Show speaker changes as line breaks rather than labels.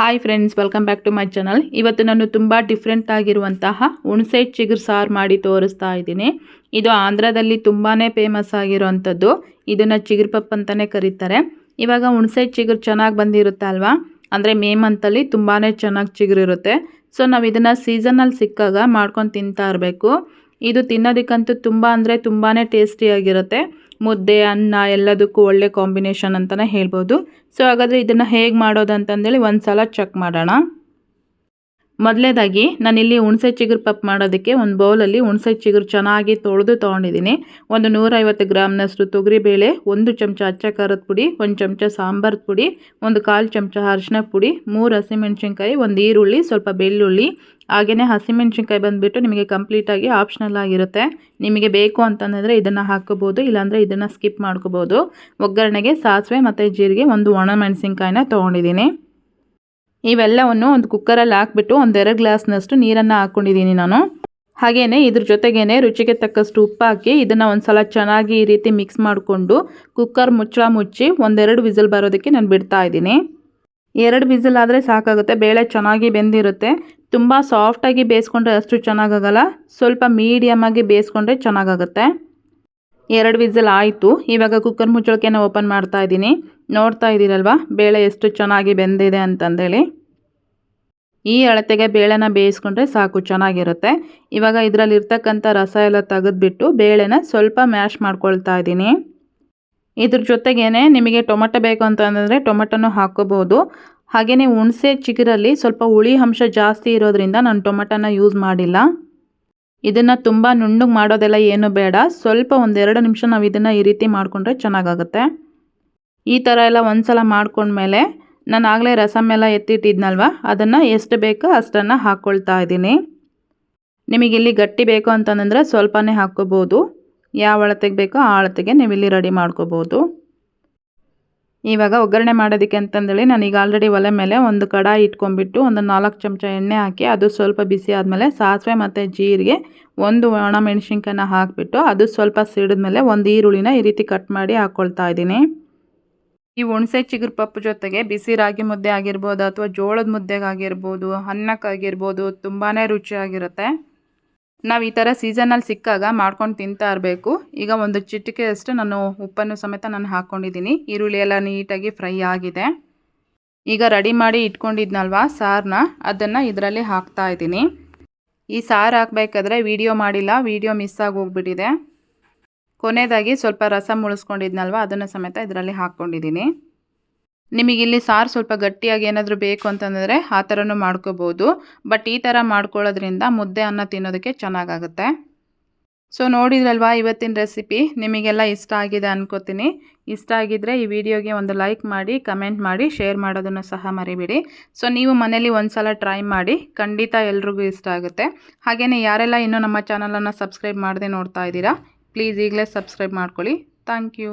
Hi friends welcome back to my channel ಇವತ್ತು ನಾನು ತುಂಬ ಡಿಫ್ರೆಂಟ್ ಆಗಿರುವಂತಹ ಹುಣಸೆ ಚಿಗುರು ಸಾರು ಮಾಡಿ ತೋರಿಸ್ತಾ ಇದ್ದೀನಿ. ಇದು ಆಂಧ್ರದಲ್ಲಿ ತುಂಬಾ ಫೇಮಸ್ ಆಗಿರುವಂಥದ್ದು. ಇದನ್ನು ಚಿಗುರು ಪಪ್ಪು ಅಂತಲೇ ಕರೀತಾರೆ. ಇವಾಗ ಹುಣಸೆ ಚಿಗುರು ಚೆನ್ನಾಗಿ ಬಂದಿರುತ್ತೆ ಅಲ್ವಾ? ಅಂದರೆ ಮೇ ಮಂತಲ್ಲಿ ತುಂಬಾ ಚೆನ್ನಾಗಿ ಚಿಗುರಿರುತ್ತೆ. ಸೊ ನಾವು ಇದನ್ನು ಸೀಸನಲ್ಲಿ ಸಿಕ್ಕಾಗ ಮಾಡ್ಕೊಂಡು ತಿಂತಾ ಇರಬೇಕು. ಇದು ತಿನ್ನೋದಕ್ಕಂತೂ ತುಂಬ ಅಂದರೆ ತುಂಬಾ ಟೇಸ್ಟಿಯಾಗಿರುತ್ತೆ ಮುದ್ದೆ, ಅನ್ನ ಎಲ್ಲದಕ್ಕೂ ಒಳ್ಳೆ ಕಾಂಬಿನೇಷನ್ ಅಂತಲೇ ಹೇಳ್ಬೋದು. ಸೊ ಹಾಗಾದರೆ ಇದನ್ನು ಹೇಗೆ ಮಾಡೋದು ಅಂತಂದೇಳಿ ಒಂದು ಸಲ ಚೆಕ್ ಮಾಡೋಣ. ಮೊದಲೇದಾಗಿ ನಾನಿಲ್ಲಿ ಹುಣಸೆ ಚಿಗುರು ಪಪ್ ಮಾಡೋದಕ್ಕೆ ಒಂದು ಬೌಲಲ್ಲಿ ಹುಣಸೆ ಚಿಗುರು ಚೆನ್ನಾಗಿ ತೊಳೆದು ತೊಗೊಂಡಿದ್ದೀನಿ ಒಂದು ನೂರೈವತ್ತು ಗ್ರಾಮ್ನಷ್ಟು ತೊಗರಿಬೇಳೆ ಒಂದು ಚಮಚ ಅಚ್ಚ ಖಾರದ ಪುಡಿ, ಒಂದು ಚಮಚ ಸಾಂಬಾರದ ಪುಡಿ, ಒಂದು ಕಾಲು ಚಮಚ ಅರಿಶಿನ ಪುಡಿ, ಮೂರು ಹಸಿಮೆಣ್ಸಿನ್ಕಾಯಿ, ಒಂದು ಈರುಳ್ಳಿ, ಸ್ವಲ್ಪ ಬೆಳ್ಳುಳ್ಳಿ. ಹಾಗೆಯೇ ಹಸಿಮೆಣ್ಸಿನ್ಕಾಯಿ ಬಂದುಬಿಟ್ಟು ನಿಮಗೆ ಕಂಪ್ಲೀಟಾಗಿ ಆಪ್ಷನಲ್ ಆಗಿರುತ್ತೆ. ನಿಮಗೆ ಬೇಕು ಅಂತಂದರೆ ಇದನ್ನು ಹಾಕೋಬೋದು ಇಲ್ಲಾಂದರೆ ಇದನ್ನು ಸ್ಕಿಪ್ ಮಾಡ್ಕೋಬೋದು ಒಗ್ಗರಣೆಗೆ ಸಾಸಿವೆ ಮತ್ತು ಜೀರಿಗೆ ಒಂದು ಒಣ ಮೆಣಸಿನ್ಕಾಯಿನ ತೊಗೊಂಡಿದ್ದೀನಿ ಇವೆಲ್ಲವನ್ನು ಒಂದು ಕುಕ್ಕರಲ್ಲಿ ಹಾಕ್ಬಿಟ್ಟು ಒಂದೆರಡು ಗ್ಲಾಸ್ನಷ್ಟು ನೀರನ್ನು ಹಾಕ್ಕೊಂಡಿದ್ದೀನಿ ನಾನು. ಹಾಗೆಯೇ ಇದ್ರ ಜೊತೆಗೇ ರುಚಿಗೆ ತಕ್ಕಷ್ಟು ಉಪ್ಪು ಹಾಕಿ ಇದನ್ನು ಒಂದು ಸಲ ಚೆನ್ನಾಗಿ ಈ ರೀತಿ ಮಿಕ್ಸ್ ಮಾಡಿಕೊಂಡು ಕುಕ್ಕರ್ ಮುಚ್ಚಳ ಮುಚ್ಚಿ ಒಂದೆರಡು ವಿಸಿಲ್ ಬರೋದಕ್ಕೆ ನಾನು ಬಿಡ್ತಾ ಇದ್ದೀನಿ. ಎರಡು ವಿಸಿಲ್ ಆದರೆ ಸಾಕಾಗುತ್ತೆ, ಬೇಳೆ ಚೆನ್ನಾಗಿ ಬೆಂದಿರುತ್ತೆ. ತುಂಬ ಸಾಫ್ಟಾಗಿ ಬೇಯಿಸ್ಕೊಂಡ್ರೆ ಅಷ್ಟು ಚೆನ್ನಾಗಾಗಲ್ಲ, ಸ್ವಲ್ಪ ಮೀಡಿಯಮಾಗಿ ಬೇಯಿಸ್ಕೊಂಡ್ರೆ ಚೆನ್ನಾಗಾಗುತ್ತೆ. ಎರಡು ವಿಸಲ್ ಆಯಿತು. ಇವಾಗ ಕುಕ್ಕರ್ ಮುಚ್ಚಳಕೆನ ಓಪನ್ ಮಾಡ್ತಾ ಇದ್ದೀನಿ. ನೋಡ್ತಾ ಇದ್ದೀರಲ್ವ? ಬೇಳೆ ಎಷ್ಟು ಚೆನ್ನಾಗಿ ಬೆಂದಿದೆ ಅಂತಂದೇಳಿ. ಈ ಅಳತೆಗೆ ಬೇಳೆನ ಬೇಯಿಸ್ಕೊಂಡ್ರೆ ಸಾಕು, ಚೆನ್ನಾಗಿರುತ್ತೆ. ಇವಾಗ ಇದರಲ್ಲಿ ಇರ್ತಕ್ಕಂಥ ರಸ ಎಲ್ಲ ತೆಗೆದ್ಬಿಟ್ಟು ಬೇಳೆನ ಸ್ವಲ್ಪ ಮ್ಯಾಶ್ ಮಾಡ್ಕೊಳ್ತಾ ಇದ್ದೀನಿ. ಇದ್ರ ಜೊತೆಗೇ ನಿಮಗೆ ಟೊಮೆಟೊ ಬೇಕು ಅಂತಂದರೆ ಟೊಮೆಟೊನೂ ಹಾಕೋಬೋದು ಹಾಗೆಯೇ ಹುಣಸೆ ಚಿಗುರಲ್ಲಿ ಸ್ವಲ್ಪ ಹುಳಿ ಅಂಶ ಜಾಸ್ತಿ ಇರೋದ್ರಿಂದ ನಾನು ಟೊಮೆಟೊನ ಯೂಸ್ ಮಾಡಿಲ್ಲ. ಇದನ್ನು ತುಂಬ ನುಣ್ಣಗೆ ಮಾಡೋದೆಲ್ಲ ಏನು ಬೇಡ. ಸ್ವಲ್ಪ ಒಂದೆರಡು ನಿಮಿಷ ನಾವು ಇದನ್ನು ಈ ರೀತಿ ಮಾಡಿಕೊಂಡ್ರೆ ಚೆನ್ನಾಗಾಗುತ್ತೆ. ಈ ಥರ ಎಲ್ಲ ಒಂದು ಸಲ ಮಾಡ್ಕೊಂಡ್ಮೇಲೆ ನಾನು ಆಗಲೇ ರಸಮ್ ಎಲ್ಲ ಎತ್ತಿಟ್ಟಿದ್ನಲ್ವ? ಅದನ್ನು ಎಷ್ಟು ಬೇಕೋ ಅಷ್ಟನ್ನು ಹಾಕ್ಕೊಳ್ತಾ ಇದ್ದೀನಿ. ನಿಮಗೆ ಇಲ್ಲಿ ಗಟ್ಟಿ ಬೇಕು ಅಂತಂದರೆ ಸ್ವಲ್ಪನೇ ಹಾಕ್ಕೋಬೋದು. ಯಾವ ಅಳತೆಗೆ ಬೇಕೋ ಆ ಅಳತೆಗೆ ನೀವು ಇಲ್ಲಿ ರೆಡಿ ಮಾಡ್ಕೋಬೋದು. ಇವಾಗ ಒಗ್ಗರಣೆ ಮಾಡೋದಕ್ಕೆ ಅಂತಂದೇಳಿ ನಾನೀಗ ಆಲ್ರೆಡಿ ಒಲೆ ಮೇಲೆ ಒಂದು ಕಡಾಯಿ ಇಟ್ಕೊಂಡ್ಬಿಟ್ಟು ಒಂದು ನಾಲ್ಕು ಚಮಚ ಎಣ್ಣೆ ಹಾಕಿ ಅದು ಸ್ವಲ್ಪ ಬಿಸಿ ಆದಮೇಲೆ ಸಾಸಿವೆ ಮತ್ತು ಜೀರಿಗೆ ಒಂದು ಒಣ ಮೆಣಸಿನ್ಕಾಯನ್ನ ಹಾಕಿಬಿಟ್ಟು ಅದು ಸ್ವಲ್ಪ ಸಿಡಿದ್ಮೇಲೆ ಒಂದು ಈರುಳ್ಳಿನ ಈ ರೀತಿ ಕಟ್ ಮಾಡಿ ಹಾಕ್ಕೊಳ್ತಾ ಇದ್ದೀನಿ. ಈ ಹುಣಸೆ ಚಿಗುರು ಪಪ್ಪು ಜೊತೆಗೆ ಬಿಸಿ ರಾಗಿ ಮುದ್ದೆ ಆಗಿರ್ಬೋದು ಅಥವಾ ಜೋಳದ ಮುದ್ದೆಗಾಗಿರ್ಬೋದು, ಅನ್ನಕ್ಕಾಗಿರ್ಬೋದು ತುಂಬಾ ರುಚಿಯಾಗಿರುತ್ತೆ. ನಾವು ಈ ಥರ ಸೀಸನಲ್ಲಿ ಸಿಕ್ಕಾಗ ಮಾಡ್ಕೊಂಡು ತಿಂತಾ ಇರಬೇಕು. ಈಗ ಒಂದು ಚಿಟಿಕೆಯಷ್ಟು ನಾನು ಉಪ್ಪನ್ನು ಸಮೇತ ನಾನು ಹಾಕ್ಕೊಂಡಿದ್ದೀನಿ ಈರುಳ್ಳಿ ಎಲ್ಲ ನೀಟಾಗಿ ಫ್ರೈ ಆಗಿದೆ. ಈಗ ರೆಡಿ ಮಾಡಿ ಇಟ್ಕೊಂಡಿದ್ನಲ್ವ ಸಾರನ್ನ ಅದನ್ನು ಇದರಲ್ಲಿ ಹಾಕ್ತಾ ಇದ್ದೀನಿ. ಈ ಸಾರು ಹಾಕಬೇಕಾದ್ರೆ ವೀಡಿಯೋ ಮಾಡಿಲ್ಲ ವೀಡಿಯೋ ಮಿಸ್ ಆಗಿ ಹೋಗ್ಬಿಟ್ಟಿದೆ. ಕೊನೆಯದಾಗಿ ಸ್ವಲ್ಪ ರಸ ಮುಳಿಸ್ಕೊಂಡಿದ್ನಲ್ವ, ಅದನ್ನು ಸಮೇತ ಇದರಲ್ಲಿ ಹಾಕ್ಕೊಂಡಿದ್ದೀನಿ ನಿಮಗಿಲ್ಲಿ ಸಾರು ಸ್ವಲ್ಪ ಗಟ್ಟಿಯಾಗಿ ಏನಾದರೂ ಬೇಕು ಅಂತಂದರೆ ಆ ಥರನೂ ಮಾಡ್ಕೋಬೋದು. ಬಟ್ ಈ ಥರ ಮಾಡ್ಕೊಳ್ಳೋದ್ರಿಂದ ಮುದ್ದೆ ಅನ್ನ ತಿನ್ನೋದಕ್ಕೆ ಚೆನ್ನಾಗಾಗುತ್ತೆ. ಸೊ ನೋಡಿದ್ರಲ್ವಾ ಇವತ್ತಿನ ರೆಸಿಪಿ ನಿಮಗೆಲ್ಲ ಇಷ್ಟ ಆಗಿದೆ ಅನ್ಕೋತೀನಿ. ಇಷ್ಟ ಆಗಿದ್ದರೆ ಈ ವಿಡಿಯೋಗೆ ಒಂದು ಲೈಕ್ ಮಾಡಿ ಕಮೆಂಟ್ ಮಾಡಿ ಶೇರ್ ಮಾಡೋದನ್ನು ಸಹ ಮರಿಬೇಡಿ. ಸೊ ನೀವು ಮನೇಲಿ ಒಂದು ಸಲ ಟ್ರೈ ಮಾಡಿ, ಖಂಡಿತ ಎಲ್ರಿಗೂ ಇಷ್ಟ ಆಗುತ್ತೆ. ಹಾಗೆಯೇ ಯಾರೆಲ್ಲ ಇನ್ನೂ ನಮ್ಮ ಚಾನಲನ್ನು ಸಬ್ಸ್ಕ್ರೈಬ್ ಮಾಡದೆ ನೋಡ್ತಾ ಇದ್ದೀರಾ ಪ್ಲೀಸ್ ಈಗಲೇ ಸಬ್ಸ್ಕ್ರೈಬ್ ಮಾಡ್ಕೊಳ್ಳಿ. Thank you